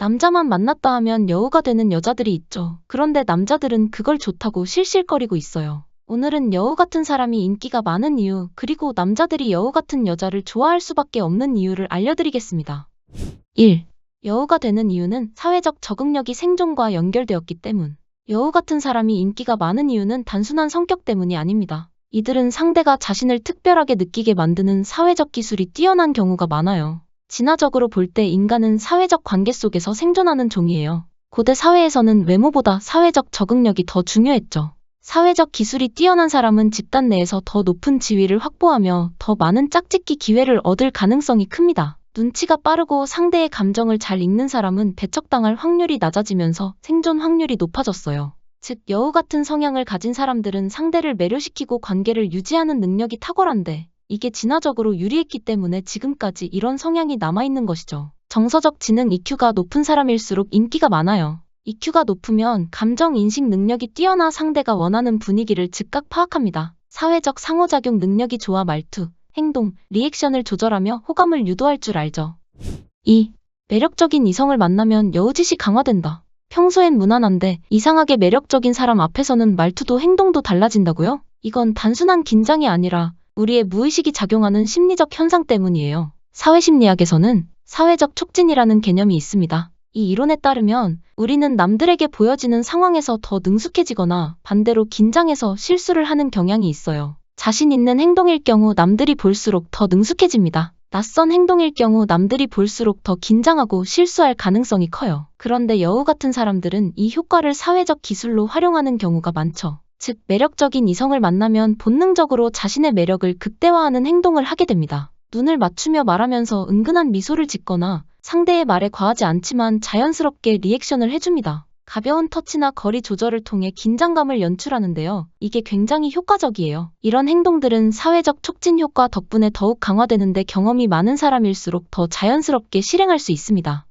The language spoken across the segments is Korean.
남자만 만났다 하면 여우가 되는 여자들이 있죠. 그런데 남자들은 그걸 좋다고 실실거리고 있어요. 오늘은 여우 같은 사람이 인기가 많은 이유, 그리고 남자들이 여우 같은 여자를 좋아할 수밖에 없는 이유를 알려드리겠습니다. 1. 여우가 되는 이유는 사회적 적응력이 생존과 연결되었기 때문. 여우 같은 사람이 인기가 많은 이유는 단순한 성격 때문이 아닙니다. 이들은 상대가 자신을 특별하게 느끼게 만드는 사회적 기술이 뛰어난 경우가 많아요. 진화적으로 볼 때 인간은 사회적 관계 속에서 생존하는 종이에요. 고대 사회에서는 외모보다 사회적 적응력이 더 중요했죠. 사회적 기술이 뛰어난 사람은 집단 내에서 더 높은 지위를 확보하며 더 많은 짝짓기 기회를 얻을 가능성이 큽니다. 눈치가 빠르고 상대의 감정을 잘 읽는 사람은 배척당할 확률이 낮아지면서 생존 확률이 높아졌어요. 즉, 여우 같은 성향을 가진 사람들은 상대를 매료시키고 관계를 유지하는 능력이 탁월한데, 이게 진화적으로 유리했기 때문에 지금까지 이런 성향이 남아있는 것이죠. 정서적 지능 EQ가 높은 사람일수록 인기가 많아요. EQ가 높으면 감정 인식 능력이 뛰어나 상대가 원하는 분위기를 즉각 파악합니다. 사회적 상호작용 능력이 좋아 말투, 행동, 리액션을 조절하며 호감을 유도할 줄 알죠. 2. 매력적인 이성을 만나면 여우짓이 강화된다. 평소엔 무난한데 이상하게 매력적인 사람 앞에서는 말투도 행동도 달라진다고요? 이건 단순한 긴장이 아니라 우리의 무의식이 작용하는 심리적 현상 때문이에요. 사회심리학에서는 사회적 촉진이라는 개념이 있습니다. 이 이론에 따르면 우리는 남들에게 보여지는 상황에서 더 능숙해지거나 반대로 긴장해서 실수를 하는 경향이 있어요. 자신 있는 행동일 경우 남들이 볼수록 더 능숙해집니다. 낯선 행동일 경우 남들이 볼수록 더 긴장하고 실수할 가능성이 커요. 그런데 여우 같은 사람들은 이 효과를 사회적 기술로 활용하는 경우가 많죠. 즉, 매력적인 이성을 만나면 본능적으로 자신의 매력을 극대화하는 행동을 하게 됩니다. 눈을 맞추며 말하면서 은근한 미소를 짓거나 상대의 말에 과하지 않지만 자연스럽게 리액션을 해줍니다. 가벼운 터치나 거리 조절을 통해 긴장감을 연출하는데요. 이게 굉장히 효과적이에요. 이런 행동들은 사회적 촉진 효과 덕분에 더욱 강화되는데 경험이 많은 사람일수록 더 자연스럽게 실행할 수 있습니다.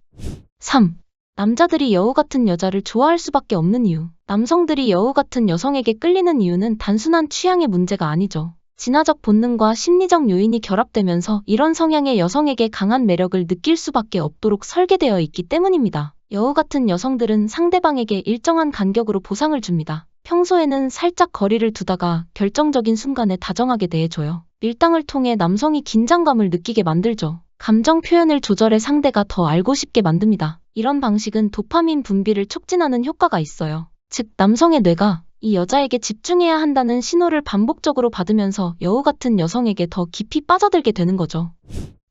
3. 남자들이 여우 같은 여자를 좋아할 수밖에 없는 이유. 남성들이 여우 같은 여성에게 끌리는 이유는 단순한 취향의 문제가 아니죠. 진화적 본능과 심리적 요인이 결합되면서 이런 성향의 여성에게 강한 매력을 느낄 수밖에 없도록 설계되어 있기 때문입니다. 여우 같은 여성들은 상대방에게 일정한 간격으로 보상을 줍니다. 평소에는 살짝 거리를 두다가 결정적인 순간에 다정하게 대해줘요. 밀당을 통해 남성이 긴장감을 느끼게 만들죠. 감정 표현을 조절해 상대가 더 알고 싶게 만듭니다. 이런 방식은 도파민 분비를 촉진하는 효과가 있어요. 즉, 남성의 뇌가 이 여자에게 집중해야 한다는 신호를 반복적으로 받으면서 여우 같은 여성에게 더 깊이 빠져들게 되는 거죠.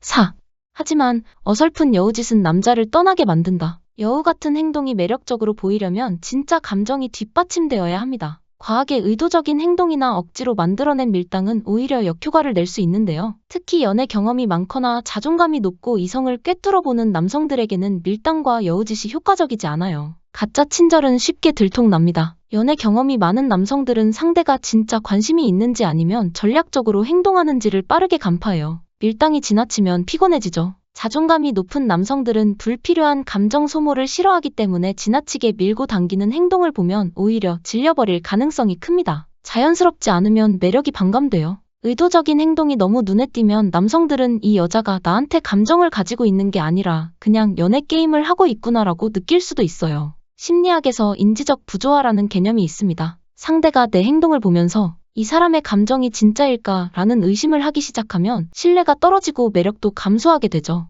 4. 하지만 어설픈 여우짓은 남자를 떠나게 만든다. 여우 같은 행동이 매력적으로 보이려면 진짜 감정이 뒷받침되어야 합니다. 과하게 의도적인 행동이나 억지로 만들어낸 밀당은 오히려 역효과를 낼 수 있는데요. 특히 연애 경험이 많거나 자존감이 높고 이성을 꿰뚫어 보는 남성들에게는 밀당과 여우짓이 효과적이지 않아요. 가짜 친절은 쉽게 들통납니다. 연애 경험이 많은 남성들은 상대가 진짜 관심이 있는지 아니면 전략적으로 행동하는지를 빠르게 간파해요. 밀당이 지나치면 피곤해지죠. 자존감이 높은 남성들은 불필요한 감정 소모를 싫어하기 때문에 지나치게 밀고 당기는 행동을 보면 오히려 질려버릴 가능성이 큽니다. 자연스럽지 않으면 매력이 반감돼요. 의도적인 행동이 너무 눈에 띄면 남성들은 이 여자가 나한테 감정을 가지고 있는 게 아니라 그냥 연애 게임을 하고 있구나라고 느낄 수도 있어요. 심리학에서 인지적 부조화라는 개념이 있습니다. 상대가 내 행동을 보면서 이 사람의 감정이 진짜일까 라는 의심을 하기 시작하면 신뢰가 떨어지고 매력도 감소하게 되죠.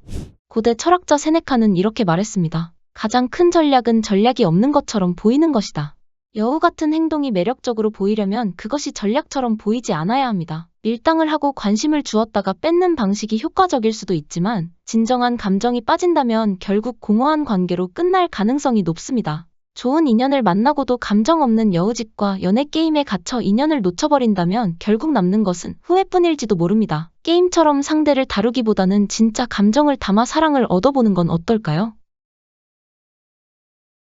고대 철학자 세네카는 이렇게 말했습니다. 가장 큰 전략은 전략이 없는 것처럼 보이는 것이다. 여우 같은 행동이 매력적으로 보이려면 그것이 전략처럼 보이지 않아야 합니다. 밀당을 하고 관심을 주었다가 뺏는 방식이 효과적일 수도 있지만 진정한 감정이 빠진다면 결국 공허한 관계로 끝날 가능성이 높습니다. 좋은 인연을 만나고도 감정 없는 여우짓과 연애 게임에 갇혀 인연을 놓쳐버린다면 결국 남는 것은 후회뿐일지도 모릅니다. 게임처럼 상대를 다루기보다는 진짜 감정을 담아 사랑을 얻어보는 건 어떨까요?